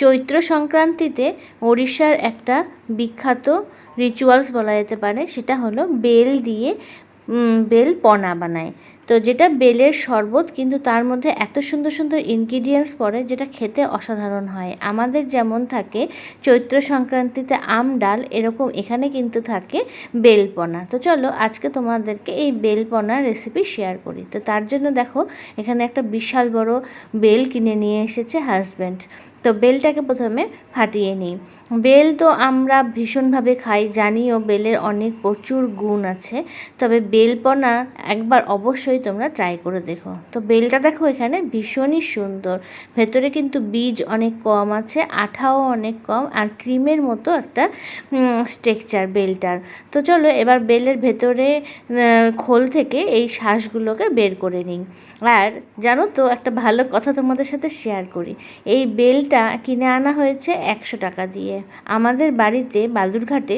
চৈত্র সংক্রান্তিতে ওড়িশার একটা বিখ্যাত রিচুয়ালস বলা যেতে পারে, সেটা হলো বেল দিয়ে বেল পনা বানায়। তো যেটা বেলের শরবত, কিন্তু তার মধ্যে এত সুন্দর সুন্দর ইনগ্রিডিয়েন্টস পড়ে যেটা খেতে অসাধারণ হয়। আমাদের যেমন থাকে চৈত্র সংক্রান্তিতে আম ডাল, এরকম এখানে কিন্তু থাকে বেলপনা। তো চলো আজকে তোমাদেরকে এই বেলপনার রেসিপি শেয়ার করি। তো তার জন্য দেখো, এখানে একটা বিশাল বড় বেল কিনে নিয়ে এসেছে হাজব্যান্ড তো বেলটাকে প্রথমে ফাটিয়ে নিই। বেল তো আমরা ভীষণভাবে খাই, জানিও বেলের অনেক প্রচুর গুণ আছে। তবে বেলপনা একবার অবশ্যই তোমরা ট্রাই করে দেখো। তো বেলটা দেখো এখানে ভীষণই সুন্দর। ভেতরে কিন্তু বীজ অনেক কম আছে, আঠাও অনেক কম, আর ক্রিমের মতো একটা স্ট্রেকচার বেলটার। তো চলো এবার বেলের ভেতরে খোল থেকে এই শ্বাসগুলোকে বের করে নিই। আর জানো তো, একটা ভালো কথা তোমাদের সাথে শেয়ার করি। এই বেলটা কিনে আনা হয়েছে একশো টাকা দিয়ে। আমাদের বাড়িতে বালুরঘাটে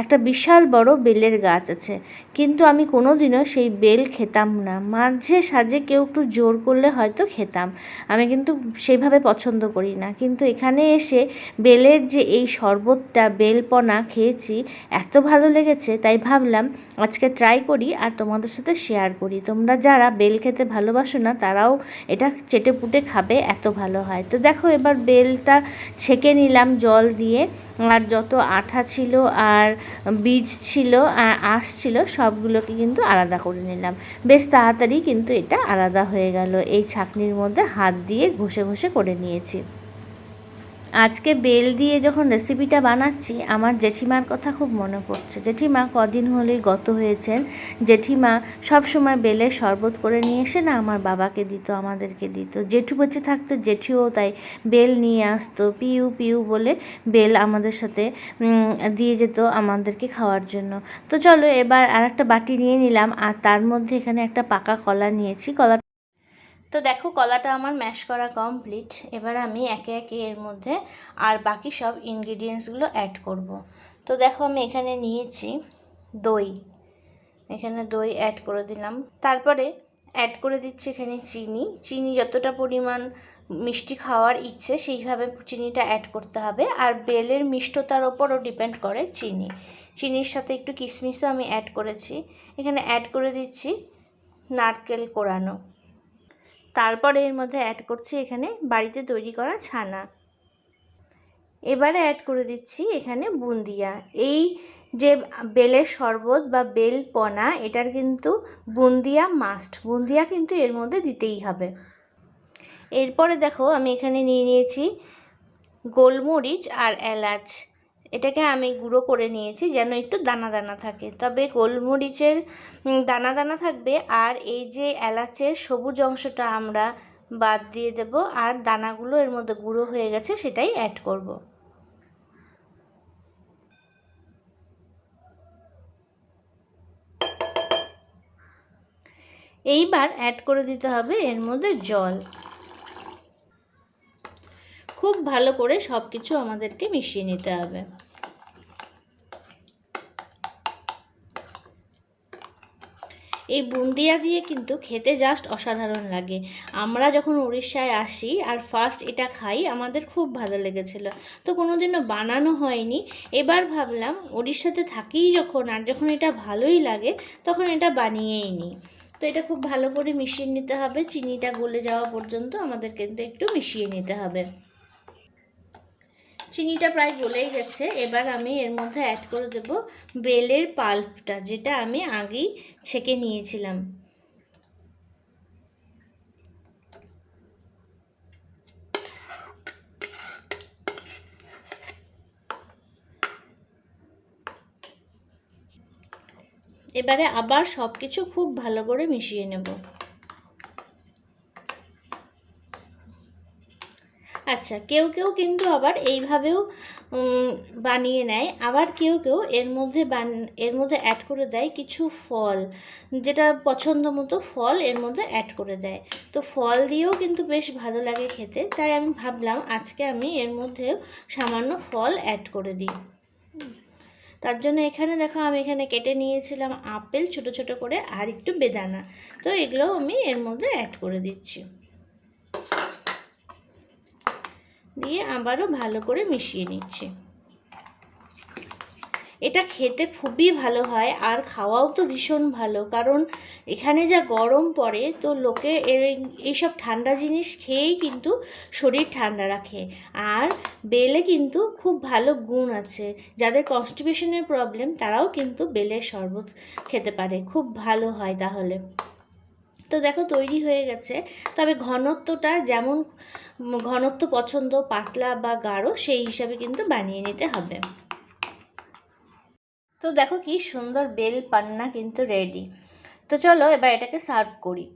একটা বিশাল বড় বেলের গাছ আছে। কিন্তু আমি কোনোদিনও সেই বেল খেতাম না। মাঝে সাঝে কেউ একটু জোর করলে হয়তো খেতাম। আমি কিন্তু সেইভাবে পছন্দ করি না। কিন্তু এখানে এসে বেলের যে এই শরবতটা, বেলপনা খেয়েছি, এত ভালো লেগেছে, তাই ভাবলাম আজকে ট্রাই করি আর তোমাদের সাথে শেয়ার করি। তোমরা যারা বেল খেতে ভালোবাসো না, তারাও এটা চেটে পুটে খাবে, এত ভালো হয়। তো দেখো এবার বেলটা ছেঁকে নিলাম জল দিয়ে। আর যত আঠা ছিল আর বীজ ছিল আর আঁশ ছিল, সবগুলোকে কিন্তু আলাদা করে নিলাম। বেশ তাড়াতাড়ি কিন্তু এটা আলাদা হয়ে গেল। এই ছাঁকনির মধ্যে হাত দিয়ে ঘষে ঘষে করে নিয়েছি। আজকে বেল দিয়ে যখন রেসিপিটা বানাচ্ছি, আমার জেঠিমার কথা খুব মনে পড়ছে। জেঠিমা কদিন হলেই গত হয়েছেন। জেঠিমা সব সময় বেলের শরবত করে নিয়ে এসে না আমার বাবাকে দিত, আমাদেরকে দিত। জেঠু বেঁচে থাকতো, জেঠিও তাই বেল নিয়ে আসতো, পিউ পিউ বলে বেল আমাদের সাথে দিয়ে যেত আমাদেরকে খাওয়ার জন্য। তো চলো এবার আর একটা বাটি নিয়ে নিলাম, আর তার মধ্যে এখানে একটা পাকা কলা নিয়েছি। কলা তো দেখো কলাটা আমার ম্যাশ করা কমপ্লিট এবার আমি একে একে এর মধ্যে আর বাকি সব ইনগ্রিডিয়েন্টসগুলো অ্যাড করব। তো দেখো আমি এখানে নিয়েছি দই। এখানে দই অ্যাড করে দিলাম। তারপরে অ্যাড করে দিচ্ছি এখানে চিনি। চিনি যতটা পরিমাণ মিষ্টি খাওয়ার ইচ্ছে সেইভাবে চিনিটা অ্যাড করতে হবে। আর বেলের মিষ্টতার ওপরও ডিপেন্ড করে চিনি। চিনির সাথে একটু কিশমিশও আমি অ্যাড করেছি। এখানে অ্যাড করে দিচ্ছি নারকেল কোরানো। তারপরে এর মধ্যে অ্যাড করছি এখানে বাড়িতে তৈরি করা ছানা। এবারে অ্যাড করে দিচ্ছি এখানে বুন্দিয়া। এই যে বেলের শরবত বা বেল পনা, এটার কিন্তু বুন্দিয়া মাস্ট বুন্দিয়া কিন্তু এর মধ্যে দিতেই হবে। এরপরে দেখো আমি এখানে নিয়ে নিয়েছি গোলমরিচ আর এলাচ। এটাকে আমি গুঁড়ো করে নিয়েছি যেন একটু দানা দানা থাকে তবে গোলমরিচের দানা দানা থাকবে আর এই যে এলাচের সবুজ অংশটা আমরা বাদ দিয়ে দেব আর দানাগুলো এর মধ্যে গুঁড়ো হয়ে গেছে সেটাই অ্যাড করব। এইবার অ্যাড করে দিতে হবে এর মধ্যে জল খুব ভালো করে সব কিছু আমাদেরকে মিশিয়ে নিতে হবে। এই বুন্দিয়া দিয়ে কিন্তু খেতে জাস্ট অসাধারণ লাগে। আমরা যখন উড়িষ্যায় আসি আর ফার্স্ট এটা খাই, আমাদের খুব ভালো লেগেছিল। তো কোনোদিনও বানানো হয়নি। এবার ভাবলাম উড়িষ্যাতে থাকিই যখন আর যখন এটা ভালোই লাগে, তখন এটা বানিয়েই নিই। তো এটা খুব ভালো করে মিশিয়ে নিতে হবে। চিনিটা গলে যাওয়া পর্যন্ত আমাদের কিন্তু একটু মিশিয়ে নিতে হবে। চিনিটা প্রায় গলেই গেছে। এবার আমি এর মধ্যে অ্যাড করে দেব বেলের পাল্পটা, যেটা আমি আগেই ছেঁকে নিয়েছিলাম। এবারে আবার সব কিছু খুব ভালো করে মিশিয়ে নেব। আচ্ছা কেউ কেউ কিন্তু আবার এইভাবেও বানিয়ে নেয়। আবার কেউ কেউ এর মধ্যে বান, এর মধ্যে অ্যাড করে দেয় কিছু ফল। যেটা পছন্দ মতো ফল এর মধ্যে অ্যাড করে দেয়। তো ফল দিয়েও কিন্তু বেশ ভালো লাগে খেতে। তাই আমি ভাবলাম আজকে আমি এর মধ্যেও সামান্য ফল অ্যাড করে দিই। তার জন্য এখানে দেখো আমি এখানে কেটে নিয়েছিলাম আপেল, ছোট ছোট করে আর একটু বেদানা। তো এগুলোও আমি এর মধ্যে অ্যাড করে দিচ্ছি। দিয়ে আবারও ভালো করে মিশিয়ে নিচ্ছি। এটা খেতে খুবই ভালো হয় আর খাওয়াও তো ভীষণ ভালো, কারণ এখানে যা গরম পড়ে তো লোকে এই- এইসব ঠান্ডা জিনিস খেয়েই কিন্তু শরীর ঠান্ডা রাখে। আর বেলে কিন্তু খুব ভালো গুণ আছে, যাদের কনস্টিপেশনের প্রবলেম তারাও কিন্তু বেলের শরবত খেতে পারে, খুব ভালো হয় তাহলে। তো দেখো তৈরি হয়ে গেছে। তবে ঘনত্বটা যেমন, ঘনত্ব পছন্দ, পাতলা বা গাঢ়, সেই হিসাবে কিন্তু বানিয়ে নিতে হবে। তো দেখো কি সুন্দর বেল পান্না কিন্তু রেডি তো চলো এবার এটাকে সার্ভ করি।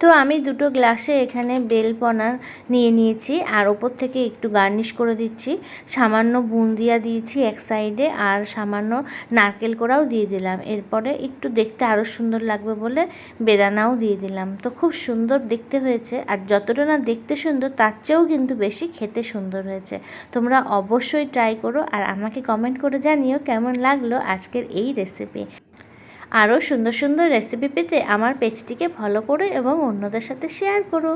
তো আমি দুটো গ্লাসে এখানে বেলপনা নিয়ে নিয়েছি, আর ওপর থেকে একটু গার্নিশ করে দিচ্ছি। সামান্য বুন্দিয়া দিয়েছি এক সাইডে, আর সামান্য নারকেল কোড়াও দিয়ে দিলাম। এরপরে একটু দেখতে আরও সুন্দর লাগবে বলে বেদানাও দিয়ে দিলাম। তো খুব সুন্দর দেখতে হয়েছে, আর যতটা না দেখতে সুন্দর, তার চেয়েও কিন্তু বেশি খেতে সুন্দর হয়েছে। তোমরা অবশ্যই ট্রাই করো, আর আমাকে কমেন্ট করে জানিও কেমন লাগল আজকের এই রেসিপি। আরও সুন্দর সুন্দর রেসিপি পেতে আমার পেজটিকে ফলো করো এবং অন্যদের সাথে শেয়ার করো।